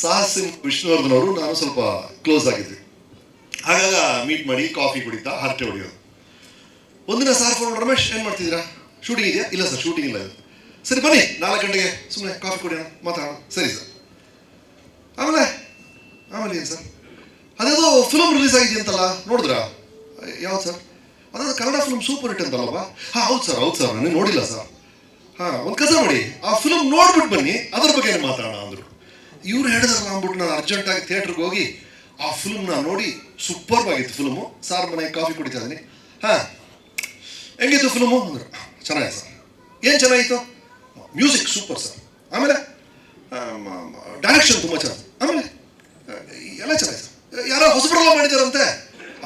ಸಾಹಸಿನ್ ವಿಷ್ಣುವರ್ಧನ್ ಅವರು, ನಾನು ಸ್ವಲ್ಪ ಕ್ಲೋಸ್ ಆಗಿದ್ವಿ ಹಾಗಾಗ ಮೀಟ್ ಮಾಡಿ ಕಾಫಿ ಕುಡಿತಾ ಹರಟೆ ಹೊಡೆಯೋದು. ಒಂದಿನ ಸಾರ್ ಫೋನ್ ರಮೇಶ್, ಏನು ಮಾಡ್ತಿದ್ದೀರಾ? ಶೂಟಿಂಗ್ ಇದೆಯಾ? ಇಲ್ಲ ಸರ್ ಶೂಟಿಂಗ್ ಇಲ್ಲ. ಸರಿ, ಬನ್ನಿ, ನಾಲ್ಕು ಗಂಟೆಗೆ ಸುಮ್ಮನೆ ಕಾಫಿ ಕುಡಿಯೋಣ, ಮಾತಾಡೋಣ. ಸರಿ ಸರ್ ಆಮೇಲೆ? ಆಮೇಲೆ ಏನು ಸರ್ ಅದೇದೋ ಫಿಲಮ್ ರಿಲೀಸ್ ಆಗಿದೆ ಅಂತಲ್ಲ, ನೋಡಿದ್ರಾ? ಯಾವ್ದು ಸರ್ ಅದಾದ ಕನ್ನಡ ಫಿಲಮ್ ಸೂಪರ್ ಹಿಟ್ ಅಂತಲ್ಲವಾ ಹಾಂ, ಹೌದು ಸರ್ ಹೌದು ಸರ್ ನಾನು ನೋಡಿಲ್ಲ ಸರ್ ಹಾಂ, ಒಂದು ಕಸ ಮಾಡಿ, ಆ ಫಿಲಮ್ ನೋಡ್ಬಿಟ್ಟು ಬನ್ನಿ, ಅದ್ರ ಬಗ್ಗೆ ಮಾತಾಡೋಣ? ಅಂದರು. ಇವ್ರು ಹೇಳಿದ್ರಲ್ಲ ಅಂದ್ಬಿಟ್ಟು ನಾನು ಅರ್ಜೆಂಟಾಗಿ ಥಿಯೇಟ್ರಿಗೆ ಹೋಗಿ ಆ ಫಿಲ್ಮ್ನ ನೋಡಿ ಸೂಪರ್ ಆಗಿತ್ತು ಫಿಲ್ಮು ಸಾರ್ ಮನೆಗೆ ಕಾಫಿ ಕುಡಿತಾ ಇದ್ದೀನಿ. ಹಾಂ, ಹೆಂಗಿತ್ತು ಫಿಲ್ಮು ಅಂದರು ಚೆನ್ನಾಗಿದೆ ಸರ್. ಏನು ಚೆನ್ನಾಗಿತ್ತು? Music super sir. ಆಮೇಲೆ ಡೈರೆಕ್ಷನ್ ತುಂಬ ಚೆನ್ನಾಗಿ ಆಮೇಲೆ ಎಲ್ಲ ಚೆನ್ನಾಗಿದೆ ಸರ್. ಯಾರೋ ಹೊಸಬರೆಲ್ಲ ಮಾಡಿದಾರಂತೆ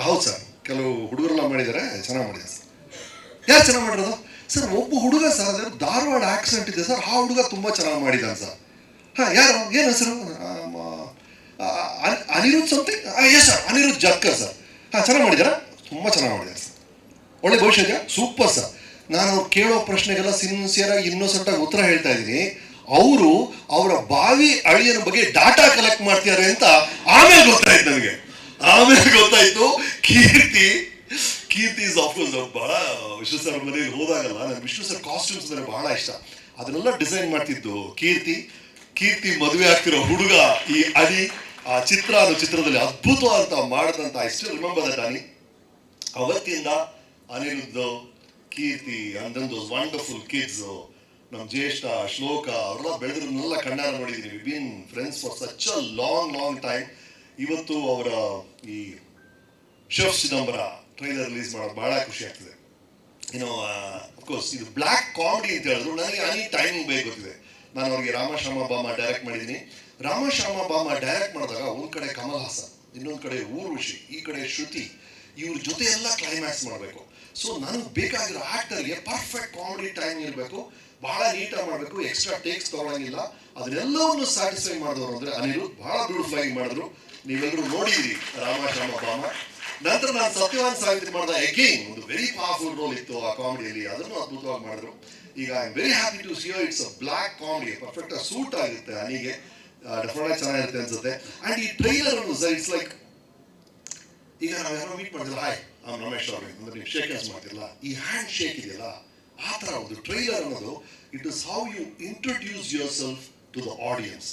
ಹೌದು ಸರ್, ಕೆಲವು ಹುಡುಗರೆಲ್ಲ ಮಾಡಿದ್ದಾರೆ, ಚೆನ್ನಾಗಿ ಮಾಡಿದ್ದಾರೆ ಸರ್. ಯಾರು ಚೆನ್ನಾಗಿ ಮಾಡಿರೋದು? ಸರ್, ಒಬ್ಬ ಹುಡುಗ ಸರ್ ಧಾರವಾಡ ಆಕ್ಸೆಂಟ್ ಇದೆ ಸರ್. ಆ ಹುಡುಗ ತುಂಬ ಚೆನ್ನಾಗಿ ಮಾಡಿದ್ದಾನೆ ಸರ್. ಹಾಂ, ಯಾರು, ಏನು ಹೆಸರು? Aniruddha something yes sir Aniruddha Jakkar sir ಹಾಂ, ಚೆನ್ನಾಗಿ ಮಾಡಿದಾರಾ ತುಂಬ ಚೆನ್ನಾಗಿ ಮಾಡಿದ್ದಾರೆ ಸರ್ ಒಳ್ಳೆ ಭವಿಷ್ಯ ಇದೆಯಾ ಸೂಪರ್ ಸರ್ ನಾನು ಅವ್ರು ಕೇಳೋ ಪ್ರಶ್ನೆಗೆಲ್ಲ ಸಿನ್ಸಿಯರ್ ಆಗಿ ಇನ್ನೋಸೆಂಟ್ ಆಗಿ ಉತ್ತರ ಹೇಳ್ತಾ ಇದ್ದೀನಿ. ಅವರು ಅವರ ಬಾವಿ ಅಳಿಯನ ಬಗ್ಗೆ ಡಾಟಾ ಕಲೆಕ್ಟ್ ಮಾಡ್ತಿದ್ದಾರೆ ಅಂತ ಆಮೇಲೆ ಗೊತ್ತಾಯ್ತು ನನಗೆ. ಆಮೇಲೆ ಗೊತ್ತಾಯ್ತು. ಕೀರ್ತಿ ಕೀರ್ತಿ ಇಸ್ ಆಫ್ಕೋರ್ಸ್ ಬಹಳ ವಿಶ್ವ ಸರ್ ಮನೆಯಲ್ಲಿ ಹೋದಾಗಲ್ಲ. ನನಗೆ ವಿಶ್ವ ಸರ್ ಕಾಸ್ಟ್ಯೂಮ್ಸ್ ಅಂದರೆ ಬಹಳ ಇಷ್ಟ. ಅದನ್ನೆಲ್ಲ ಡಿಸೈನ್ ಮಾಡ್ತಿದ್ದು ಕೀರ್ತಿ ಕೀರ್ತಿ ಮದುವೆ ಆಗ್ತಿರೋ ಹುಡುಗ ಈ ಅಡಿ ಆ ಚಿತ್ರ ಅನ್ನೋ ಚಿತ್ರದಲ್ಲಿ ಅದ್ಭುತವಾದಂತ ಮಾಡಿದಂತ ಇಷ್ಟು ರಿಮೆಂಬರ್ ದಟ್ ಅನಿ ಅವತ್ತಿಂದ Aniruddha Keerthi and then those wonderful kids ನಮ್ಮ ಜ್ಯೇಷ್ಠ ಶ್ಲೋಕ ಅವರೆಲ್ಲ ಬೆಳೆದ್ರನ್ನೆಲ್ಲ ಕಣ್ಣಾರ ನೋಡಿದೀವಿ. Been friends for such a long long time ಇವತ್ತು ಅವರ ಈ ಶಿವ್ ಚಿದಂಬರ ಟ್ರೈಲರ್ ರಿಲೀಸ್ ಮಾಡೋದು ಬಹಳ ಖುಷಿ ಆಗ್ತದೆ. ಏನೋ ಅಫ್ಕೋರ್ಸ್ ಇದು ಬ್ಲ್ಯಾಕ್ ಕಾಮಿಡಿ ಅಂತ ಹೇಳಿದ್ರು. ನನಗೆ ಅನಿ ಟೈಮಿಂಗ್ ಬೇಕು ನಾನು ಅವ್ರಿಗೆ ರಾಮಶ್ಯಾಮ ಬಾಮ ಡೈರೆಕ್ಟ್ ಮಾಡಿದ್ದೀನಿ. ರಾಮಶ್ಯಾಮ ಬಾಮ ಡೈರೆಕ್ಟ್ ಮಾಡಿದಾಗ ಒಂದ್ ಕಡೆ ಕಮಲ್ ಹಾಸನ್, ಇನ್ನೊಂದ್ ಕಡೆ ಊರ್ವಶಿ, ಈ ಕಡೆ ಶ್ರುತಿ, ಇವ್ರ ಜೊತೆ ಎಲ್ಲ ಕ್ಲೈಮ್ಯಾಕ್ಸ್ ಮಾಡಬೇಕು. ಸೊ ನನಗೆ ಬೇಕಾಗಿರೋ ಆ್ಯಕ್ಟರ್ಗೆ ಪರ್ಫೆಕ್ಟ್ ಕಾಮಿಡಿ ಟೈಮ್ ಇರಬೇಕು. ಬಹಳ ನೀಟಾಗಿ ಮಾಡಬೇಕು ಎಕ್ಸ್ಟ್ರಾ ಟೇಕ್ಸ್ ತಗೊಳಂಗಿಲ್ಲ. ಅದನ್ನೆಲ್ಲವನ್ನು ಸ್ಯಾಟಿಸ್ಫೈ ಮಾಡಿದವರು ಅಂದ್ರೆ ಅನಿರುದ್ ಬಹಳ ಬ್ಯೂಟಿಫೈ ಮಾಡಿದ್ರು. ನೀವೆಲ್ಲರೂ ನೋಡಿದ್ದೀರಿ ರಾಮ ಬಾಮ. ನಂತರ ನಾನು ಸತ್ಯವಾನ್ ಸಾವಿತ್ರಿ ಮಾಡಿದ ಅಗೇನ್ ಒಂದು ವೆರಿ ಪವರ್ಫುಲ್ ರೋಲ್ ಇತ್ತು ಆ ಕಾಮಿಡಿಯಲ್ಲಿ ಅದನ್ನು ಅದ್ಭುತವಾಗಿ ಮಾಡಿದ್ರು. ಈಗ I very happy to see it's a black comedy perfect suit ಆಗುತ್ತೆ ಅನಿಗೆ. ಡೆಫಿನೆಟ್ ಚೆನ್ನಾಗಿರುತ್ತೆ ಅನ್ಸುತ್ತೆ. ಅಂಡ್ ಈ ಟ್ರೈಲರ್ ಇಟ್ಸ್ ಲೈಕ್ ಈಗ ನಾವು ಯಾರೋ ಮೀಟ್ ಮಾಡಿದ್ರೆ ಹಾಯ್ ಅವ್ನು ರಮೇಶ್ ಅವ್ರಿಗೆ ಅಂದ್ರೆ ನೀವು ಶೇಕ್ ಹ್ಯಾಂಡ್ಸ್ ಮಾಡ್ತಿರಲ್ಲ. ಈ ಹ್ಯಾಂಡ್ ಶೇಕ್ ಇದೆಯಲ್ಲ, ಆ ಥರ ಒಂದು ಟ್ರೈಲರ್ ಅನ್ನೋದು it is how you introduce yourself to the audience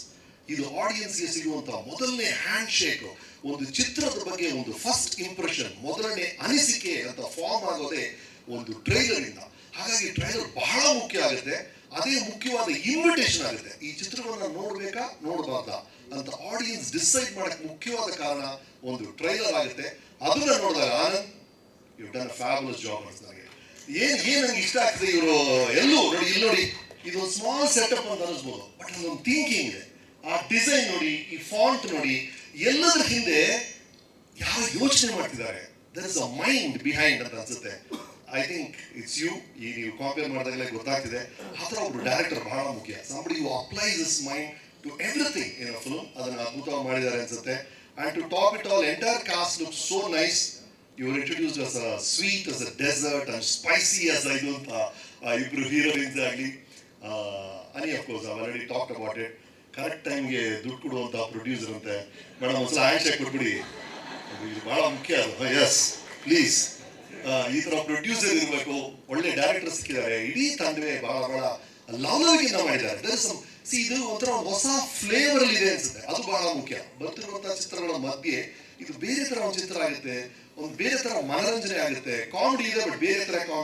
ಇದು ಆಡಿಯನ್ಸ್ಗೆ ಸಿಗುವಂತಹ ಮೊದಲನೇ ಹ್ಯಾಂಡ್ ಶೇಕ್ ಒಂದು ಚಿತ್ರದ ಬಗ್ಗೆ ಒಂದು ಫಸ್ಟ್ ಇಂಪ್ರೆಷನ್ ಮೊದಲನೇ ಅನಿಸಿಕೆ ಅಂತ ಫಾರ್ಮ್ ಆಗೋದೇ ಒಂದು ಟ್ರೈಲರ್ ಇಂದ. ಹಾಗಾಗಿ ಟ್ರೈಲರ್ ಬಹಳ ಮುಖ್ಯ ಆಗುತ್ತೆ. ಅದೇ ಮುಖ್ಯವಾದ ಇನ್ವಿಟೇಷನ್ ಆಗುತ್ತೆ. ಈ ಚಿತ್ರಗಳನ್ನ ನೋಡ್ಬೇಕಾ, ನೋಡಬಾರ್ದಾ ಅಂತ ಆಡಿಯನ್ಸ್ ಡಿಸೈಡ್ ಮಾಡಕ್ ಮುಖ್ಯವಾದ ಕಾರಣ ಒಂದು ಟ್ರೈಲರ್ ಆಗುತ್ತೆ. ಅದನ್ನ ನೋಡಿದಾಗ ಆನಂದ್ ಡನ್ ಫ್ಯಾಬುಲಸ್ ಜಾಬ್ ನನಗೆ ಏನ್ ಏನ್ ನಂಗೆ ಇಷ್ಟ ಆಗ್ತದೆ ಇವರು? ಎಲ್ಲೂ, ನೋಡಿ, ಇಲ್ಲಿ ನೋಡಿ ಇದು ಸ್ಮಾಲ್ ಸೆಟಪ್ ಅಂತ ಅನಿಸ್ಬೋದು. ಬಟ್ ಅದೊಂದು ಥಿಂಕಿಂಗ್ ಇದೆ. ಆ ಡಿಸೈನ್ ನೋಡಿ, ಈ ಫಾಂಟ್ ನೋಡಿ, ಎಲ್ಲದರ ಹಿಂದೆ ಯಾರು ಯೋಚನೆ ಮಾಡ್ತಿದ್ದಾರೆ? There is a mind behind ಅಂತ ಅನ್ಸುತ್ತೆ. ಐ ಥಿಂಕ್ ಇಟ್ಸ್ ಯು ಈ ನೀವು ಕಾಂಪೇರ್ ಮಾಡಿದಾಗಲೇ ಗೊತ್ತಾಗ್ತಿದೆ. ಆ ಥರ ಒಬ್ರು ಡೈರೆಕ್ಟರ್ ಬಹಳ ಮುಖ್ಯ. Somebody you apply this mind to everything in a film ಅದನ್ನು ಅದ್ಭುತವಾಗಿ ಮಾಡಿದ್ದಾರೆ ಅನ್ಸುತ್ತೆ. And to top it all entire cast look so nice you introduce us a sweet as a dessert and spicy as ಇದು ಅಂತ ಇಬ್ರು heroines ಆಗಲಿ. Ani of course already talked about it correct ಟೈಮ್ಗೆ ದುಡ್ಡು ಕೊಡುವಂತ ಪ್ರೊಡ್ಯೂಸರ್ ಅಂತೆ. Madam ಒಂದು ಸಹಾಯ ಕೊಟ್ಬಿಡಿ. ಇದು ಬಹಳ ಮುಖ್ಯ ಅದು ಎಸ್ ಪ್ಲೀಸ್ ಈ ತರ ಪ್ರೊಡ್ಯೂಸರ್ ಇರಬೇಕು. ಒಳ್ಳೆ ಡೈರೆಕ್ಟರ್ ಸಿಕ್ಕಿದ್ದಾರೆ. ಇಡೀ ತಂಡವೇ ಬಹಳ ಬಹಳ ಲವಲವಿಕೆಯಿಂದ ಮಾಡಿದ್ದಾರೆ. ಸಿ ಇದು ಒಂಥರ ಹೊಸ ಫ್ಲೇವರ್ ಅಲ್ಲಿ ಇದೆ ಅನ್ಸುತ್ತೆ. ಅದು ಬಹಳ ಮುಖ್ಯ. ಬರ್ತಿರುವಂತಹ ಚಿತ್ರಗಳ ಮಧ್ಯೆ ಇದು ಬೇರೆ ತರ ಒಂದು ಚಿತ್ರ ಆಗುತ್ತೆ. ಒಂದು ಬೇರೆ ತರ ಮನರಂಜನೆ ಆಗುತ್ತೆ. ಕಾಮಿಡಿ ಇದೆ ಬಟ್ ಬೇರೆ ತರ ಕಾಮಿಡಿ